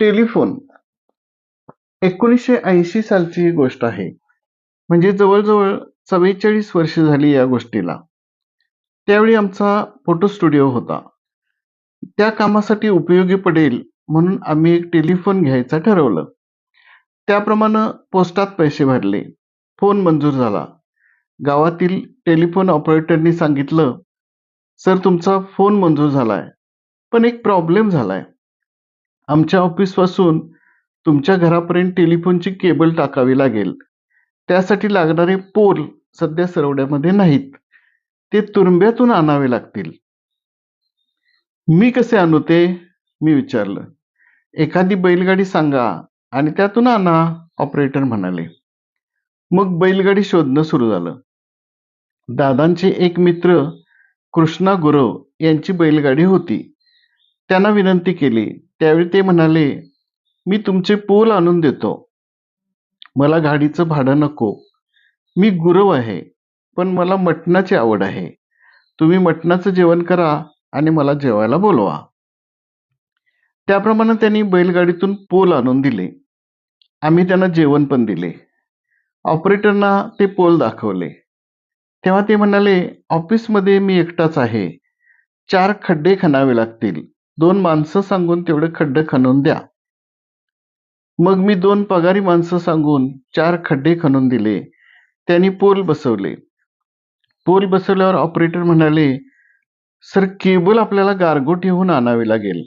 Telephone. एकोणीसशे ऐंशी सालची ही गोष्ट आहे. म्हणजे जवळजवळ चव्वेचाळीस वर्ष झाली या गोष्टीला. त्यावेळी आमचा फोटो स्टुडिओ होता. त्या कामासाठी उपयोगी पडेल म्हणून आम्ही एक टेलिफोन घ्यायचं ठरवलं. त्याप्रमाणे पोस्टात पैसे भरले. फोन मंजूर झाला. गावातील टेलिफोन ऑपरेटरनी सांगितलं सर तुमचा फोन मंजूर झालाय. पण एक प्रॉब्लेम झालाय. आमच्या ऑफिसपासून तुमच्या घरापर्यंत टेलिफोनची केबल टाकावी लागेल. त्यासाठी लागणारे पोल सध्या सरवड्यामध्ये नाहीत. ते तुरुंब्यातून आणावे लागतील. मी कसे आणू ते? मी विचारलं. एखादी बैलगाडी सांगा आणि त्यातून आणा ऑपरेटर म्हणाले. मग बैलगाडी शोधणं सुरू झालं. दादांचे एक मित्र कृष्णा गुरव यांची बैलगाडी होती. त्यांना विनंती केली त्यावेळी ते म्हणाले मी तुमचे पोल आणून देतो. मला गाडीचं भाडं नको. मी गुरव आहे पण मला मटणाची आवड आहे. तुम्ही मटणाचं जेवण करा आणि मला जेवायला बोलवा. त्याप्रमाणे त्यांनी बैलगाडीतून पोल आणून दिले. आम्ही त्यांना जेवण पण दिले. ऑपरेटरना ते पोल दाखवले. तेव्हा ते म्हणाले ऑफिसमध्ये मी एकटाच आहे. चार खड्डे खणावे लागतील. दोन माणसं सांगून तेवढे खड्डे खणून द्या. मग मी दोन पगारी माणसं सांगून चार खड्डे खणून दिले. त्यांनी पोल बसवले. पोल बसवल्यावर ऑपरेटर म्हणाले सर केबल आपल्याला गारगोटीहून आणावी लागेल.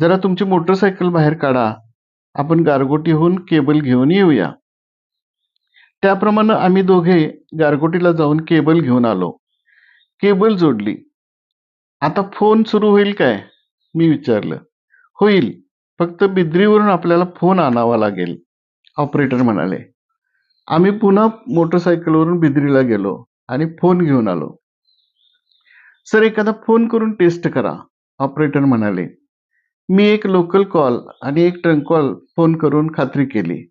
जरा तुमची मोटरसायकल बाहेर काढा. आपण गारगोटीहून केबल घेऊन येऊया. त्याप्रमाणे आम्ही दोघे गारगोटीला जाऊन केबल घेऊन आलो. केबल जोडली. आता फोन सुरू होईल काय? मी विचारलं. होईल. फक्त बिद्रीवरून आपल्याला फोन आणावा लागेल. ऑपरेटर म्हणाले. आम्ही पुन्हा मोटरसायकलवरून बिद्रीला गेलो आणि फोन घेऊन आलो. सर एखादा फोन करून टेस्ट करा. ऑपरेटर म्हणाले. मी एक लोकल कॉल आणि एक ट्रंक कॉल फोन करून खात्री केली.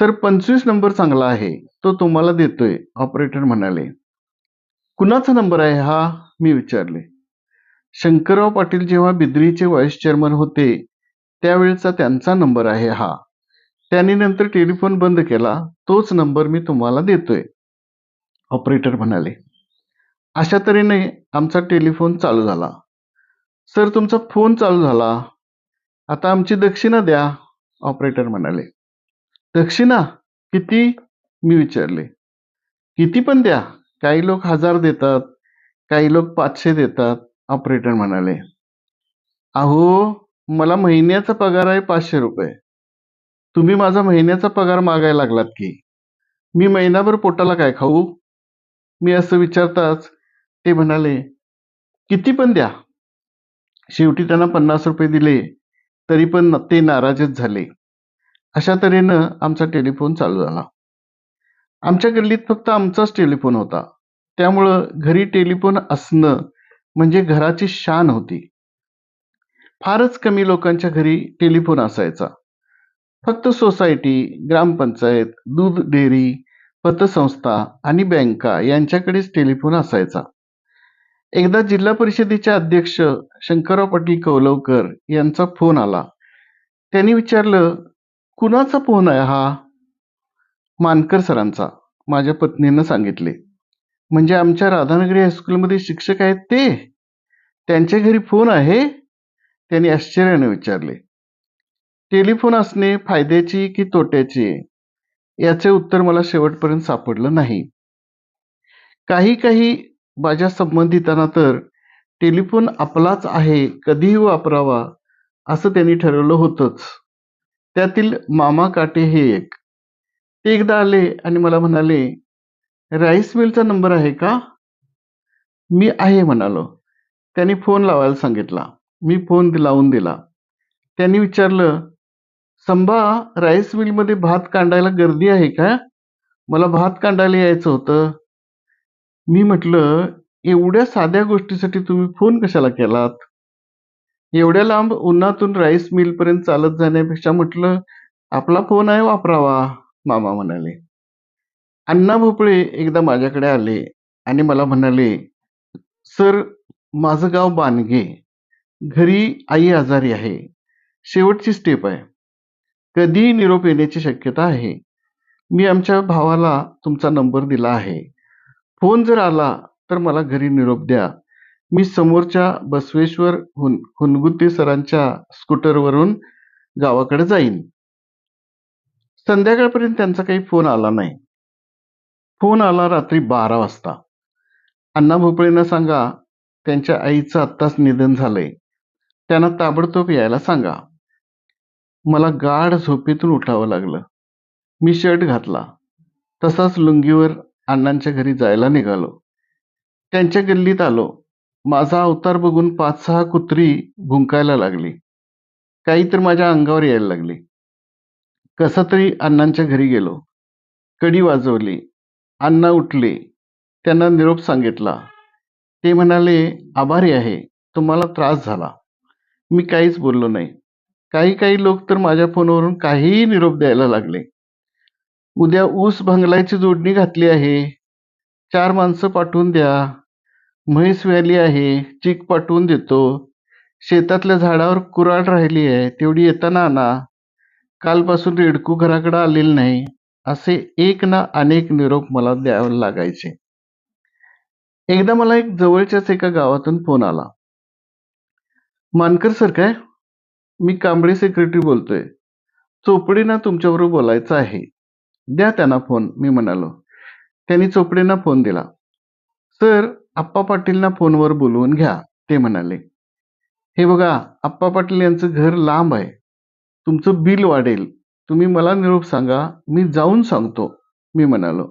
सर पंचवीस नंबर चांगला आहे. तो तुम्हाला देतोय. ऑपरेटर म्हणाले. कुणाचा नंबर आहे हा? मी विचारले. शंकरराव पाटील जेव्हा बिद्रीचे व्हाईस चेअरमन होते त्यावेळेचा त्यांचा नंबर आहे हा. त्यांनी नंतर टेलिफोन बंद केला. तोच नंबर मी तुम्हाला देतोय. ऑपरेटर म्हणाले. अशा तऱ्हेने आमचा टेलिफोन चालू झाला. सर तुमचा फोन चालू झाला. आता आमची दक्षिणा द्या ऑपरेटर म्हणाले. दक्षिणा? किती? मी विचारले. किती पण द्या. काही लोक हजार देतात काही लोक पाचशे देतात. ऑपरेटर म्हणाले. अहो मला महिन्याचा पगार आहे पाचशे रुपये. तुम्ही माझा महिन्याचा पगार मागायला लागलात की. मी महिनाभर पोटाला काय खाऊ? मी असं विचारताच ते म्हणाले किती पण द्या. शेवटी त्यांना पन्नास रुपये दिले तरी पण ते नाराजच झाले. अशा तऱ्हेनं आमचा टेलिफोन चालू झाला. आमच्या गल्लीत फक्त आमचाच टेलिफोन होता. त्यामुळं घरी टेलिफोन असणं म्हणजे घराची शान होती. फारच कमी लोकांच्या घरी टेलिफोन असायचा. फक्त सोसायटी ग्रामपंचायत दूध डेअरी पतसंस्था आणि बँका यांच्याकडेच टेलिफोन असायचा. एकदा जिल्हा परिषदेचे अध्यक्ष शंकरराव पाटील कौलवकर यांचा फोन आला. त्यांनी विचारलं कुणाचा फोन आहे हा? मानकर सरांचा माझ्या पत्नीनं सांगितले. म्हणजे आमच्या राधानगरी हायस्कूलमध्ये शिक्षक आहेत ते. त्यांच्या घरी फोन आहे. त्यांनी आश्चर्याने विचारले. टेलिफोन असणे फायद्याची की तोट्याची? याचे उत्तर मला शेवटपर्यंत सापडलं नाही. काही काही माझ्या संबंधितांना तर टेलिफोन आपलाच आहे कधीही वापरावा असं त्यांनी ठरवलं होतंच. त्यातील मामा काटे हे एक. ते एकदा आले आणि मला म्हणाले राईस मिलचा नंबर आहे का? मी आहे म्हणालो. त्यांनी फोन लावायला सांगितला. मी फोन लावून दिला. त्यांनी विचारलं संभा राईस मिलमध्ये भात कांडायला गर्दी आहे का? मला भात कांडायला यायचं होतं. मी म्हटलं एवढ्या साध्या गोष्टीसाठी तुम्ही फोन कशाला केलात? एवढ्या लांब उन्हातून राईस मिलपर्यंत चालत जाण्यापेक्षा म्हटलं आपला फोन आहे वापरावा मामा म्हणाले. अण्णा भोपळे एकदा माझ्याकडे आले आणि मला म्हणाले सर माझं गाव बानगे घरी आई आजारी आहे. शेवटची स्टेप आहे. कधीही निरोप येण्याची शक्यता आहे. मी आमच्या भावाला तुमचा नंबर दिला आहे. फोन जर आला तर मला घरी निरोप द्या. मी समोरच्या बसवेश्वर हुन हुनगुत्ते सरांच्या स्कूटरवरून गावाकडे जाईन. संध्याकाळपर्यंत त्यांचा काही फोन आला नाही. फोन आला रात्री बारा वाजता. अण्णा भोपळेंना सांगा त्यांच्या आईचं आत्ताच निधन झालंय. त्यांना ताबडतोब यायला सांगा. मला गाढ झोपेतून उठावं लागलं. मी शर्ट घातला. तसाच लुंगीवर अण्णांच्या घरी जायला निघालो. त्यांच्या गल्लीत आलो. माझा अवतार बघून पाच सहा कुत्री भुंकायला लागली. काही तर माझ्या अंगावर यायला लागली. कसं तरी अण्णांच्या घरी गेलो. कडी वाजवली. अण्णा उठले. त्यांना निरोप सांगितला. ते म्हणाले आभारी आहे. तुम्हाला त्रास झाला. मी काहीच बोललो नाही. काही काही लोक तर माझ्या फोनवरून काहीही निरोप द्यायला लागले. उद्या ऊस भंगलायची जोडणी घातली आहे. चार माणसं पाठवून द्या. म्हैस व्याली आहे. चीक पाठवून देतो. शेतातल्या झाडावर कुराड राहिली आहे. तेवढी येताना आणा. कालपासून रेडकू घराकडे आलेलं नाही. असे एक ना अनेक निरोप मला द्यावे लागायचे. एकदा मला एक जवळच्याच एका गावातून फोन आला. मानकर सर काय? मी कांबळे सेक्रेटरी बोलतोय. चोपडीना तुमच्याबरोबर बोलायचं आहे. द्या त्यांना फोन मी म्हणालो. त्यांनी चोपडेंना फोन दिला. सर आप्पा पाटीलना फोनवर बोलवून घ्या ते म्हणाले. हे बघा आप्पा पाटील यांचं घर लांब आहे. तुमचं बिल वाढेल. तुम्ही मला निरोप सांगा मी जाऊन सांगतो मी म्हणालो.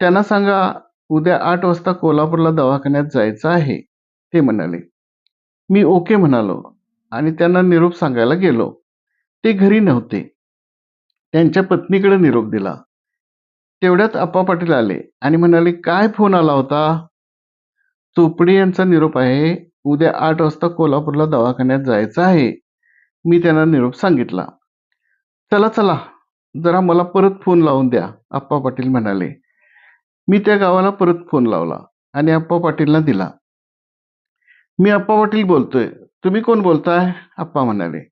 त्यांना सांगा उद्या आठ वाजता कोल्हापूरला दवाखान्यात जायचं आहे ते म्हणाले. मी ओके म्हणालो आणि त्यांना निरोप सांगायला गेलो. ते घरी नव्हते. त्यांच्या पत्नीकडे निरोप दिला. तेवढ्यात आप्पा पाटील आले आणि म्हणाले काय फोन आला होता? चोपडे यांचा निरोप आहे. उद्या आठ वाजता कोल्हापूरला दवाखान्यात जायचं आहे. मी त्यांना निरोप सांगितला. चला चला. जरा मला परत फोन लावून द्या आप्पा पाटील म्हणाले. मी त्या गावाला परत फोन लावला आणि आप्पा पाटीलला दिला. मी आप्पा पाटील बोलतोय. तुम्ही कोण बोलताय? आप्पा म्हणाले.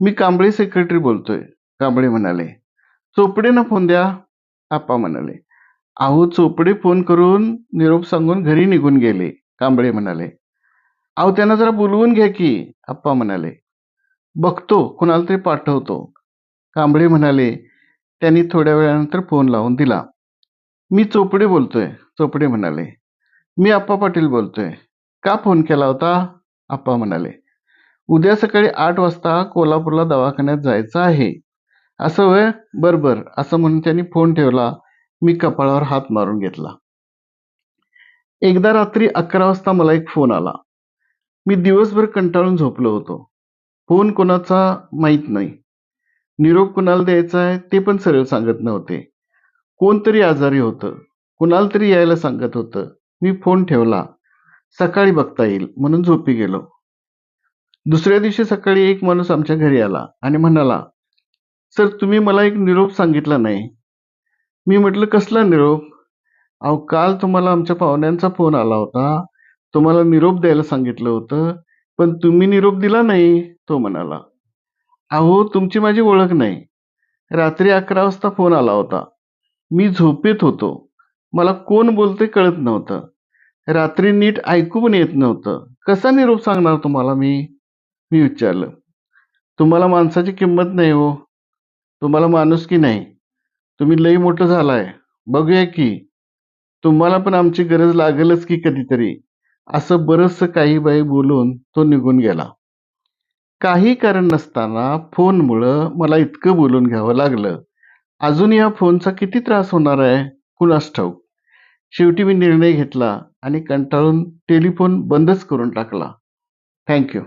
मी कांबळे सेक्रेटरी बोलतोय कांबळे म्हणाले. चोपडेनं फोन द्या आप्पा म्हणाले. अहो चोपडे फोन करून निरोप सांगून घरी निघून गेले कांबळे म्हणाले. अहो त्यांना जरा बोलवून घ्या की आप्पा म्हणाले. बघतो कुणाला तरी पाठवतो. कांबळे म्हणाले त्यांनी थोड्या वेळानंतर फोन लावून दिला. मी चोपडे बोलतोय चोपडे म्हणाले. मी आप्पा पाटील बोलतोय. का फोन केला होता? आप्पा म्हणाले. उद्या सकाळी आठ वाजता कोल्हापूरला दवाखान्यात जायचं आहे. असं वय बरोबर असं म्हणून त्यांनी फोन ठेवला. मी कपाळावर हात मारून घेतला. एकदा रात्री अकरा वाजता मला एक फोन आला. मी दिवसभर कंटाळून झोपलो होतो. फोन कोणाचा माहीत नाही. निरोप कुणाला द्यायचा आहे ते पण सरळ सांगत नव्हते. कोणतरी आजारी होतं. कुणाला तरी यायला सांगत होतं. मी फोन ठेवला. सकाळी बघता येईल म्हणून झोपी गेलो. दुसऱ्या दिवशी सकाळी एक माणूस आमच्या घरी आला आणि म्हणाला सर तुम्ही मला एक निरोप सांगितला नाही. मी म्हटलं कसला निरोप? अहो काल तुम्हाला आमच्या पाहुण्यांचा फोन आला होता. तुम्हाला निरोप द्यायला सांगितलं होतं पण तुम्ही निरोप दिला नाही तो म्हणाला. अहो तुमची माझी ओळख नाही. रात्री अकरा वाजता फोन आला होता. मी झोपेत होतो. मला कोण बोलते कळत नव्हतं. रात्री नीट ऐकू पण येत नव्हतं. कसा निरोप सांगणार तुम्हाला मी? मी विचारलं. तुम्हाला माणसाची किंमत नाही हो. तुम्हाला माणुसकी नाही? तुम्ही लई मोठं झालाय. बघूया की. तुम्हाला पण आमची गरज लागेलच की कधीतरी. असं बरंचसं काही बाई बोलून तो निघून गेला. काही कारण नसताना फोनमुळं मला इतकं बोलून घ्यावं लागलं. अजून या फोनचा किती त्रास होणार आहे? कुणास ठाऊक? शेवटी मी निर्णय घेतला आणि कंटाळून टेलिफोन बंदच करून टाकला. थँक्यू.